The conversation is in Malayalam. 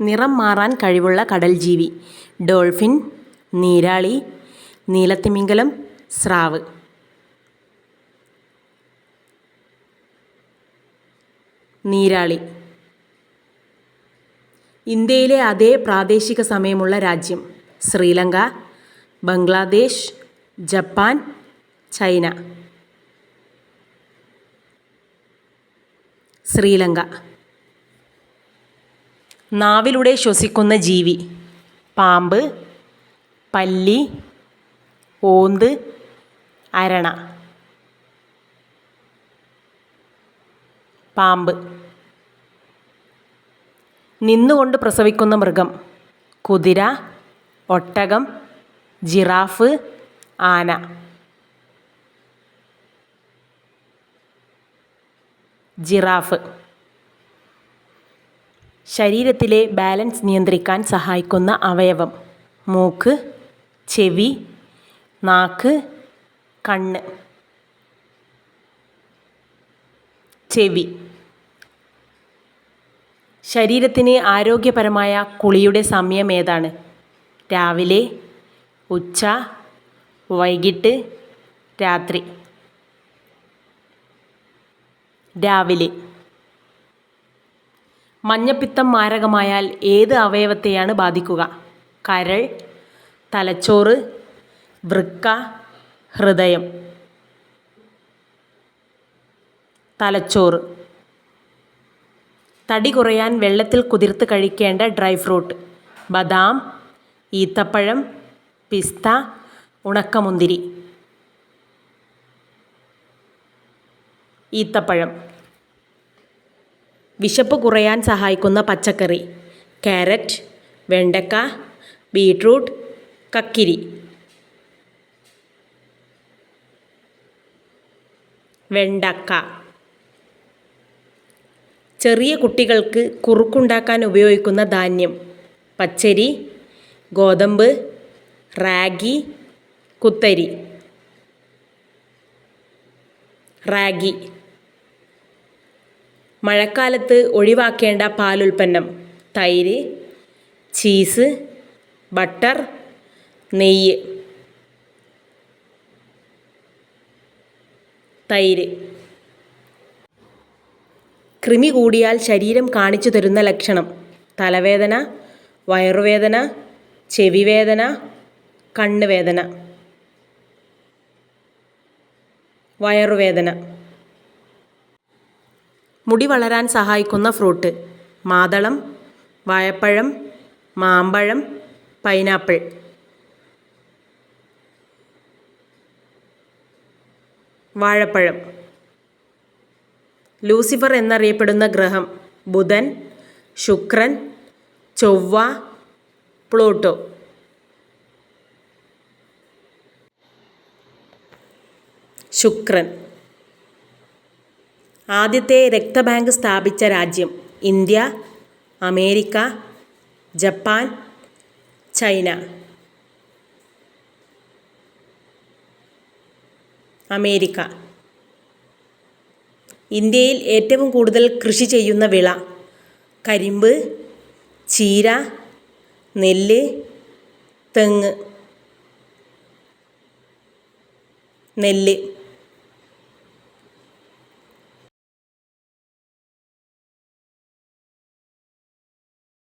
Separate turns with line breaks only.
നിറം മാറാൻ കഴിവുള്ള കടൽ ജീവി ഡോൾഫിൻ നീരാളി നീലത്തിമിംഗലം സ്രാവ്. നീരാളി. ഇന്ത്യയിലെ അതേ പ്രാദേശിക സമയമുള്ള രാജ്യം. Sri Lanka Bangladesh Japan China. Sri Lanka. നാവിലൂടെ ശ്വസിക്കുന്ന ജീവി. പാമ്പ് പല്ലി ഓന്ത് അരണ. പാമ്പ്. നിന്നുകൊണ്ട് പ്രസവിക്കുന്ന മൃഗം. കുതിര ഒട്ടകം ജിറാഫ് ആന. ജിറാഫ്. ശരീരത്തിലെ ബാലൻസ് നിയന്ത്രിക്കാൻ സഹായിക്കുന്ന അവയവം. മൂക്ക് ചെവി നാക്ക് കണ്ണ്. ചെവി. ശരീരത്തിന് ആരോഗ്യപരമായ കുളിയുടെ സമയം ഏതാണ്? രാവിലെ ഉച്ച വൈകിട്ട് രാത്രി. രാവിലെ. മഞ്ഞപ്പിത്തം മാരകമായാൽ ഏത് അവയവത്തെയാണ് ബാധിക്കുക? കരൾ തലച്ചോറ് വൃക്ക ഹൃദയം. തലച്ചോറ്. തടി കുറയാൻ വെള്ളത്തിൽ കുതിർത്ത് കഴിക്കേണ്ട ഡ്രൈ ഫ്രൂട്ട്. ബദാം ഈത്തപ്പഴം പിസ്ത ഉണക്കമുന്തിരി. ഈത്തപ്പഴം. വിശപ്പ് കുറയാൻ സഹായിക്കുന്ന പച്ചക്കറി. ക്യാരറ്റ് വെണ്ടക്ക ബീട്രൂട്ട് കക്കിരി. വെണ്ടക്ക. ചെറിയ കുട്ടികൾക്ക് കുറുക്കുണ്ടാക്കാൻ ഉപയോഗിക്കുന്ന ധാന്യം. പച്ചരി ഗോതമ്പ് റാഗി കുത്തരി. റാഗി. മഴക്കാലത്ത് ഒഴിവാക്കേണ്ട പാലുൽപ്പന്നം. തൈര് ചീസ് ബട്ടർ നെയ്യ്. തൈര്. കൃമി കൂടിയാൽ ശരീരം കാണിച്ചു തരുന്ന ലക്ഷണം. തലവേദന വയറുവേദന ചെവിവേദന കണ്ണുവേദന. വയറുവേദന. മുടി വളരാൻ സഹായിക്കുന്ന ഫ്രൂട്ട്. മാതളം വാഴപ്പഴം മാമ്പഴം പൈനാപ്പിൾ. വാഴപ്പഴം. ലൂസിഫർ എന്നറിയപ്പെടുന്ന ഗ്രഹം ബുധൻ ശുക്രൻ ചൊവ്വ പ്ലൂട്ടോ. ശുക്രൻ. ആദ്യത്തെ രക്തബാങ്ക് സ്ഥാപിച്ച രാജ്യം India America Japan China. America. ഇന്ത്യയിൽ ഏറ്റവും കൂടുതൽ കൃഷി ചെയ്യുന്ന വിള കരിമ്പ് ചീര നെല്ല് തെങ്ങ്. നെല്ല്.